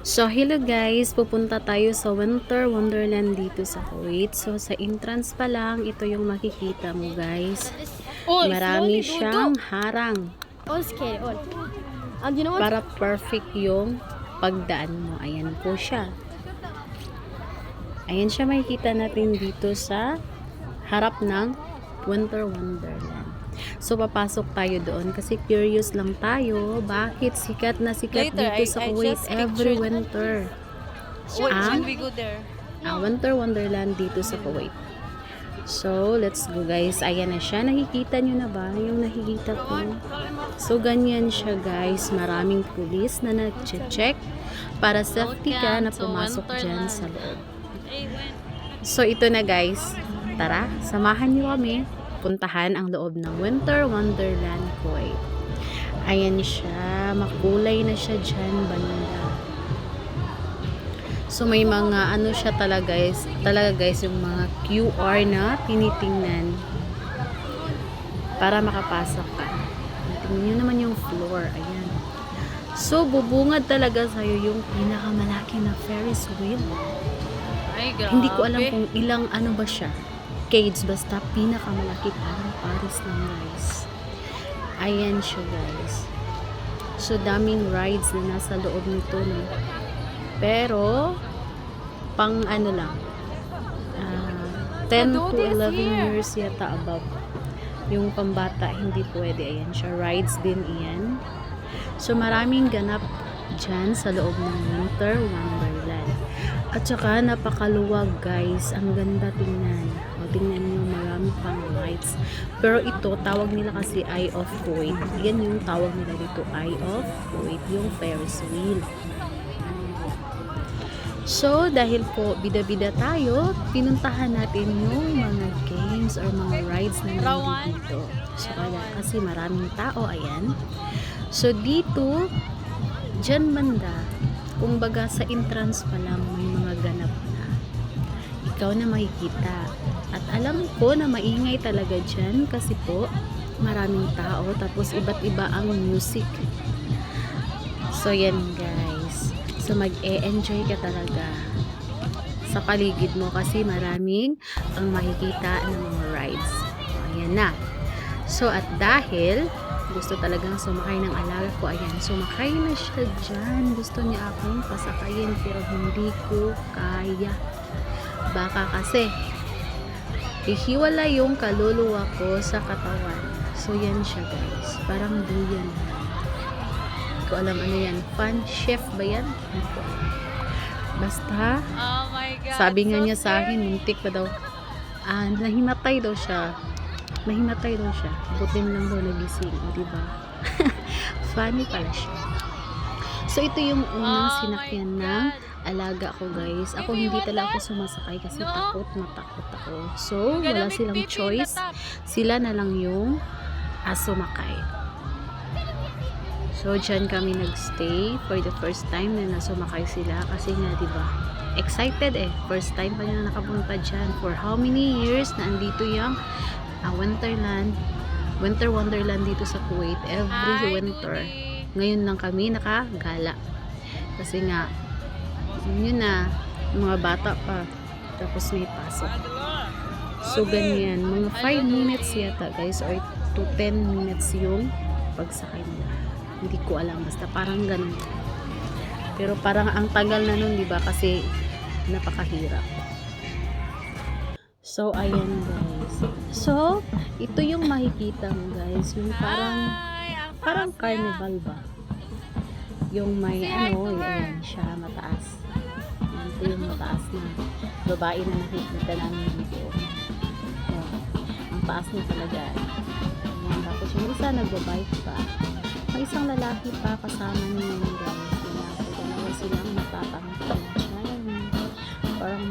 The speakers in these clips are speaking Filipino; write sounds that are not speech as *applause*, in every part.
So, hello guys! Pupunta tayo sa Winter Wonderland dito sa Kuwait. So, sa entrance pa lang, ito yung makikita mo guys. Marami siyang harang para perfect yung pagdaan mo. Ayan po siya. Ayan siya makikita natin dito sa harap ng Winter Wonderland. So, papasok tayo doon kasi curious lang tayo bakit sikat na sikat Later, dito I- sa Kuwait every winter. Wait, Ah? we go there? Ah, Winter Wonderland dito sa Kuwait. So, let's go guys. Ayan na siya. Nakikita nyo na ba? Yung nakikita ko. So, ganyan siya guys. Maraming pulis na nag-check para safety ka na pumasok dyan sa loob. So, ito na guys. Tara, samahan nyo kami. Puntahan ang loob ng Winter Wonderland Kuwait. Ayan siya. Makulay na siya dyan banda. So may mga ano siya talaga guys, talaga guys yung mga QR na tinitingnan para makapasok ka. Tingnan nyo naman yung floor, ayan. So bubungad talaga sa'yo yung pinakamalaki na Ferris wheel. Ay, grabe. Hindi ko alam kung ilang ano ba siya. Cage, basta pinakamalaki parang Paris lang guys. Ayan siya guys. So daming rides na nasa loob nito no. Pero pang ano lang. ah, 10 to Dude is 11 here. years yata above. Yung pambata hindi pwede. Ayan siya. Rides din iyan. So maraming ganap dyan sa loob ng Winter Wonderland. At saka napakaluwag guys. Ang ganda tingnan. Tingnan nyo marami pang lights. Pero ito tawag nila kasi Eye of Kuwait. Yan yung tawag nila dito Eye of Kuwait. Yung Ferris wheel. So, dahil po bida-bida tayo, pinuntahan natin yung mga games or mga rides na nandito dito. So, kaya kasi maraming tao, ayan. So, dito, dyan banda, kung baga sa entrance pa lang, may. Ikaw na makikita. At alam ko na maingay talaga dyan kasi po, maraming tao, tapos iba't iba ang music. So, yan guys. So, mag-e-enjoy ka talaga sa paligid mo kasi maraming ang makikita ng mga rides. Ayan na. So, at dahil gusto talagang sumakay ng alaga ko, ayan, sumakay na siya dyan. Gusto niya akong pasakayin pero hindi ko kaya. Baka kasi ihiwala yung kaluluwa ko sa katawan. So, yan siya guys. Parang duyan. Hindi ko alam ano yan. Fan chef ba yan? Hindi ko alam. Basta, Oh my God. sabi nga so niya sa akin, scary. muntik pa daw. Ah, nahimatay daw siya. Nahimatay daw siya. Butin lang daw nagising, di ba? *laughs* Funny pala siya. So, ito yung unang Oh sinakyan ng alaga ko, guys. Ako hindi talaga ako sumasakay kasi takot na takot ako. So, wala silang choice. Sila na lang yung ah, sumakay. So, dyan kami nagstay for the first time na nasumakay sila kasi nga, di ba, excited eh. First time pa nila nakapunta dyan. For how many years na andito yung ah, Winterland, Winter Wonderland dito sa Kuwait every winter. Ngayon lang kami nakagala. Kasi nga, yun na, mga bata pa. Tapos may pasok. So, ganyan. Mga 5 minutes yata, guys. Or to 10 minutes yung pagsakay nila. Hindi ko alam. Basta parang ganun. Pero parang ang tagal na nun, di ba? Kasi napakahirap. So, ayan guys. So, ito yung makikita mo guys. Yung parang parang carnival ba? Yung may ano, ayan siya, mataas. Yan, Ito yung mataas na babae na nakikita namin dito. Ayan, ang taas niya talaga. Ayan, tapos yung isa nagbabike pa. May isang lalaki pa kasama niya yung guys. Ayan, so dalawa silang matatangkad dyan. Parang,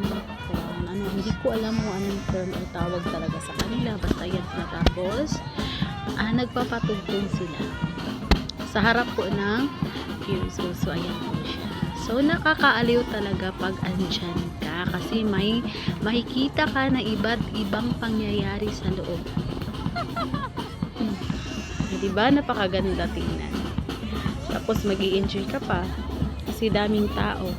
parang ano, hindi ko alam kung anong term or tawag talaga sa kanila. Basta yan na tapos, ah, nagpapatugtog sila sa harap po ng Fuse So, ayan po siya. So, nakakaaliw talaga pag andyan ka kasi may makikita ka na iba't ibang pangyayari sa loob. Hmm. Diba? Napakaganda tingnan. Tapos, mag enjoy ka pa. kasi daming tao.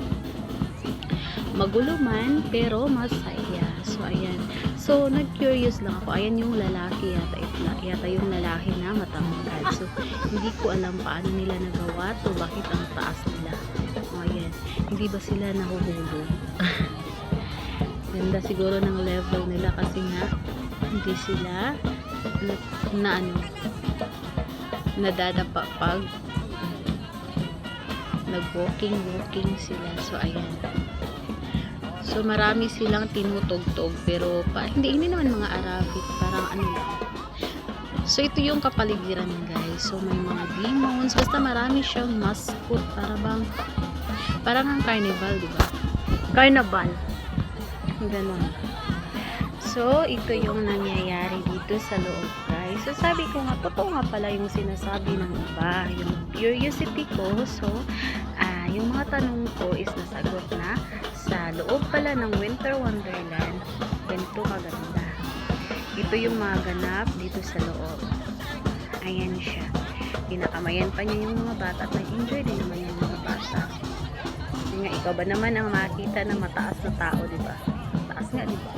Magulo man, pero masaya. So, ayan. So, nag-curious lang ako. Ayan yung lalaki yata. Yata yung lalaki na matangkad. So, hindi ko alam paano nila nagawa to. Bakit ang taas nila. O, ayan. Hindi ba sila nahuhulog? Ganda siguro ng level nila kasi nga hindi sila na, na ano nadadapa pag nag-walking walking sila so ayan so marami silang tinutugtog pero pa, hindi hindi naman mga Arabic parang ano lang so ito yung kapaligiran guys so may mga demons basta marami siyang mascot para bang parang ang carnival di ba carnival Ganon. So, ito yung nangyayari dito sa loob, guys. So, sabi ko nga, totoo nga pala yung sinasabi ng iba. Yung curiosity ko. So, ah, yung mga tanong ko is nasagot na sa loob pala ng Winter Wonderland. Ganito kaganda. Ito yung mga ganap dito sa loob. Ayan siya. Pinakamayan pa niya yung mga bata at nag-enjoy din naman yung mga bata. Kasi nga, ikaw ba naman ang makita ng mataas na tao, di ba? Taas nga, di ba?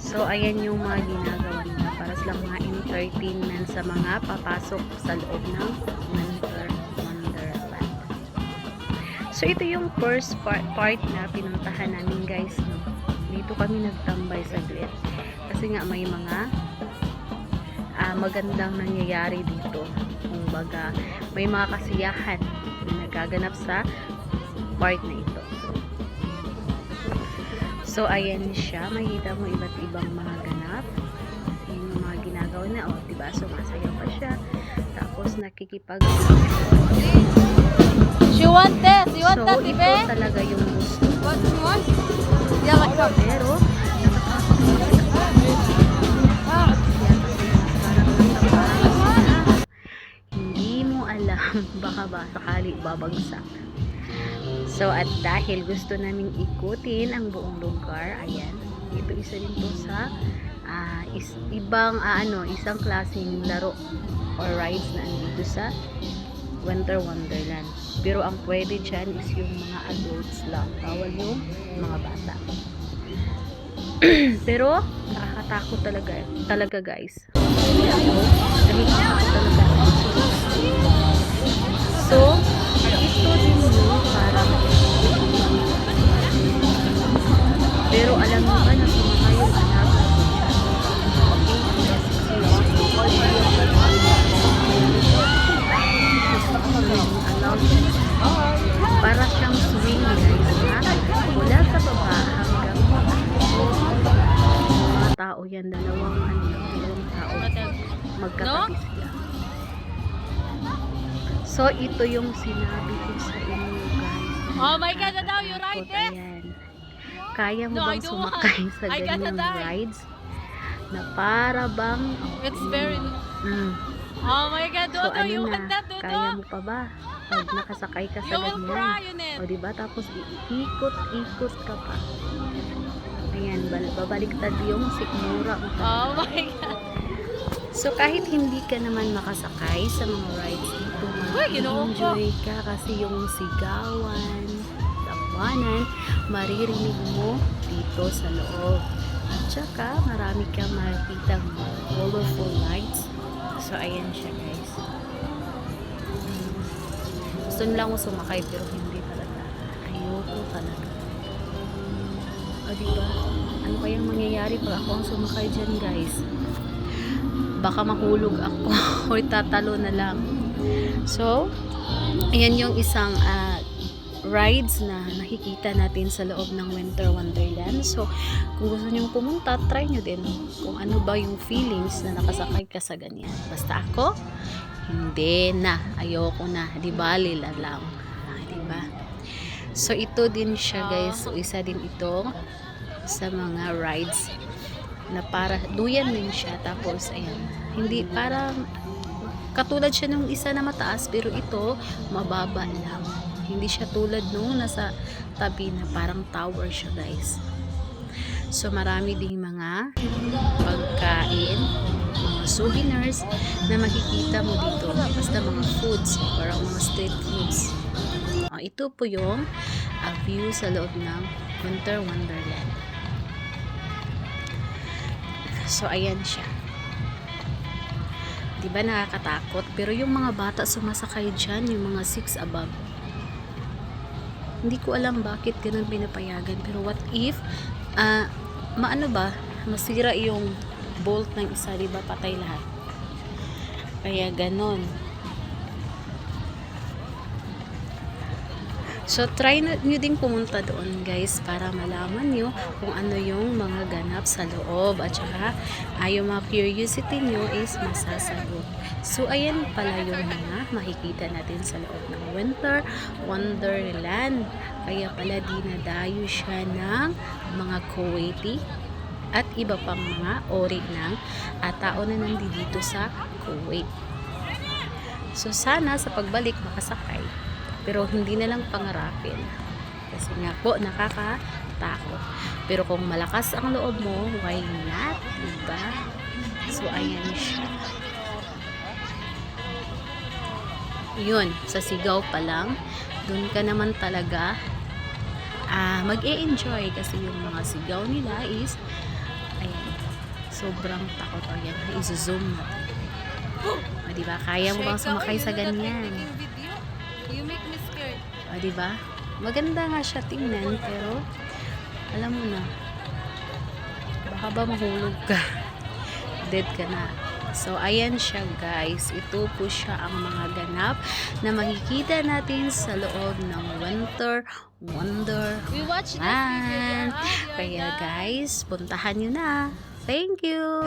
So, ayan yung mga ginagawa nila para silang mga entertainment sa mga papasok sa loob ng Wonderland. So, ito yung first part, part na pinuntahan namin guys. No? Dito kami nagtambay sa saglit. Kasi nga may mga ah, magandang nangyayari dito. Kung baga, may mga kasiyahan na nagaganap sa part na ito. So, ayan siya. Makikita mo iba't ibang mga ganap. Yung mga ginagawa na, oh, diba? Sumasayaw pa siya. Tapos, nakikipag... She want this. You want So, that, ito talaga yung gusto. What you want? Yeah, like. Pero, baka ba sakali babagsak. So, at dahil gusto naming ikutin ang buong lugar, ayan, ito isa din to sa ah, is, ibang, ah, ano, isang klaseng laro or rides na andito sa Winter Wonderland. Pero ang pwede dyan is yung mga adults lang. Bawal yung mga bata. *clears throat* Pero, nakakatakot talaga, talaga guys. Nakakatakot talaga. So, ito din parang. Pero alam mo ba na sumakay ko siya? Para siyang swing guys na mula sa baba hanggang mga tao yan dalawang ano dalawang tao. Magkatabi so ito yung sinabi ko sa inyo guys Oh my God, Dadaw, you ride this? ayan. Kaya mo No, bang want. sumakay sa ganyang rides na para bang It's very... mm, Oh my God, so Dodo, ano you na want that, kaya Dodo? mo pa ba pag nakasakay ka sa You will ganyan cry o diba tapos iikot-ikot ka pa ayan bal- babaliktad yung sikmura. Oh my God. So kahit hindi ka naman makasakay sa mga rides Uy, ginoo ko. enjoy ka kasi yung sigawan, tawanan, maririnig mo dito sa loob. At saka marami kang makikita colorful lights. So ayan siya guys. Gusto nila akong sumakay pero hindi talaga. Ayoko talaga. O diba? Ano kayang mangyayari pag ako ang sumakay dyan guys? baka mahulog ako *laughs* or tatalo na lang. So, ayan yung isang ah, rides na nakikita natin sa loob ng Winter Wonderland. So, kung gusto nyo pumunta, try nyo din kung ano ba yung feelings na nakasakay ka sa ganyan. Basta ako, hindi na. Ayoko na. Di ba? Lila lang. Ah, di ba? So, ito din siya guys. So, isa din ito sa mga rides na para duyan din siya tapos ayan hindi parang katulad siya nung isa na mataas pero ito mababa lang hindi siya tulad nung nasa tabi na parang tower siya guys so marami ding mga pagkain mga souvenirs na makikita mo dito basta mga foods parang mga street foods ito po yung ah, view sa loob ng Winter Wonderland. So, ayan siya. Di ba nakakatakot? Pero yung mga bata sumasakay dyan, yung mga 6 above. Hindi ko alam bakit ganun pinapayagan. Pero what if, ah, maano ba, masira yung bolt ng isa, di ba? Patay lahat. Kaya ganon. So, try nyo din pumunta doon, guys, para malaman nyo kung ano yung mga ganap sa loob. At saka, ay yung mga curiosity nyo is masasagot. So, ayan pala yung mga makikita natin sa loob ng Winter Wonderland. Kaya pala dinadayo siya ng mga Kuwaiti at iba pang mga ori ng at tao na nandito sa Kuwait. So, sana sa pagbalik makasakay. Pero hindi na lang pangarapin. Kasi nga po, nakakatakot. Pero kung malakas ang loob mo, why not? Diba? So, ayan siya. Yun, sa sigaw pa lang, dun ka naman talaga ah mag enjoy kasi yung mga sigaw nila is ayan, sobrang takot. Ayan, i-zoom natin. O, diba? Kaya mo bang sumakay sa ganyan? O, di ba? Maganda nga siya tingnan, pero alam mo na, baka ba mahulog ka? *laughs* Dead ka na. So, ayan siya guys. Ito po siya ang mga ganap na makikita natin sa loob ng Winter Wonder We Man. video. Kaya guys, puntahan nyo na. Thank you!